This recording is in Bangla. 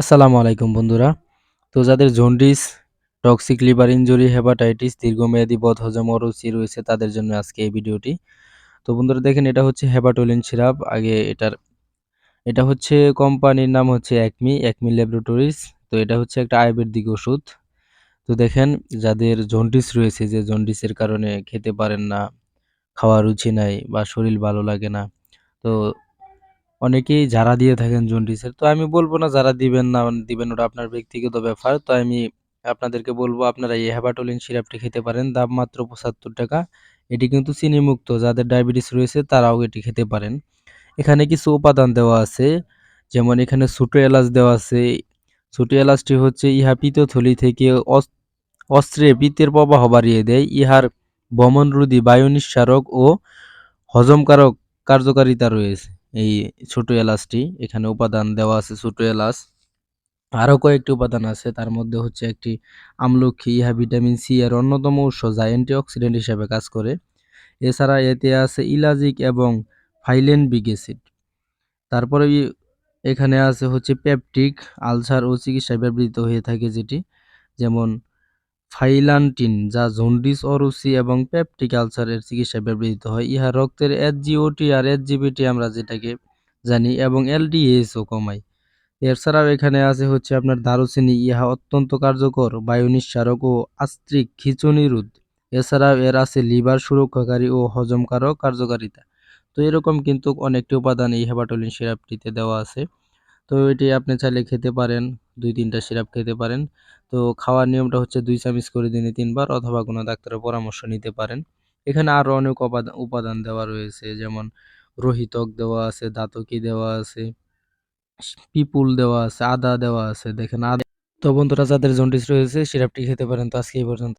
আসসালামু আলাইকুম বন্ধুরা। তো যাদের jaundice, toxic liver injury, hepatitis, দীর্ঘমেয়াদী বদহজম, অরুচি রয়েছে তাদের জন্য আজকে এই ভিডিওটি। তো বন্ধুরা দেখেন এটা হচ্ছে হেপাটোলিন সিরাপ। আগে এটার এটা হচ্ছে কোম্পানির নাম হচ্ছে অ্যাকমি, একমি ল্যাবরেটরিজ। তো এটা হচ্ছে একটা আয়ুর্বেদিক ওষুধ। তো দেখেন যাদের জন্ডিস রয়েছে যে জন্ডিসের কারণে খেতে পারেন না, খাওয়ার রুচি নাই বা শরীর ভালো লাগে না। তো অনেকেই যারা দিয়ে থাকেন জন্ডিসের। তো আমি বলব না যারা দিবেন না দিবেন ওটা আপনার ব্যক্তিগত ব্যাপার। তো আমি আপনাদেরকে বলব আপনারা এই হেপাটোলিন সিরাপটি খেতে পারেন। দাম মাত্র ৳৭৫ এটি কিন্তু চিনিমুক্ত। যাদের ডায়াবেটিস রয়েছে তারাও এটি খেতে পারেন। এখানে কিছু উপাদান দেওয়া আছে। যেমন এখানে ছোটো এলাচ দেওয়া আছে। ছোটো এলাচটি হচ্ছে ইহা পিতথলি থেকে অস অস্ত্রে পিত্তের প্রবাহ বাড়িয়ে দেয়। ইহার বমনরোধী, বায়ু নিঃসারক ও হজমকারক কার্যকারিতা রয়েছে। এই ছোট এলাচটি, এখানে উপাদান দেওয়া আছে ছোট এলাচ। আরও কয়েকটি উপাদান আছে, তার মধ্যে হচ্ছে একটি আমলক্ষী ইহা ভিটামিন সি এর অন্যতম উৎস যা অ্যান্টিঅক্সিডেন্ট হিসেবে কাজ করে। এছাড়া এতে আছে ইলাজিক এবং ফাইলেনবিক অ্যাসিড। তারপরে এখানে আছে হচ্ছে পেপটিক, আলসার ও চিকিৎসায় ব্যবহৃত হয়ে থাকে যেটি, যেমন ফাইলান্টিন, যা জন্ডিস, অরুচি এবং পেপটিক আলসারের চিকিৎসায় ব্যবহৃত হয়। ইহা রক্তের এসজিওটি আর এসজিবিটি আমরা যেটাকে জানি, এবং এলডিএসও কমায় এছাড়াও এখানে আছে হচ্ছে আপনার দারুচিনি। ইহা অত্যন্ত কার্যকর বায়ু নিঃসারক ও আস্ত্রিক খিচুনিরোধ এছাড়াও এর আছে লিভার সুরক্ষাকারী ও হজমকারক কার্যকারিতা। তো এরকম কিন্তু অনেকটি উপাদান এই হেপাটোলিন সিরাপটিতে দেওয়া আছে। তো এটি আপনি চাইলে খেতে পারেন, দুই তিনটা সিরাপ খেতে পারেন। তো খাওয়ার নিয়মটা হচ্ছে দুই চামচ করে দিনে তিনবার অথবা কোনো ডাক্তারের পরামর্শ নিতে পারেন। এখানে আরও অনেক উপাদান দেওয়া রয়েছে, যেমন রোহিতক দেওয়া আছে, দাতকি দেওয়া আছে, পিপুল দেওয়া আছে, আদা দেওয়া আছে, দেখেন আদা তো বন্ধুরা, যাদের জন্ডিস রয়েছে, সিরাপটি খেতে পারেন। তো আজকে এই পর্যন্ত।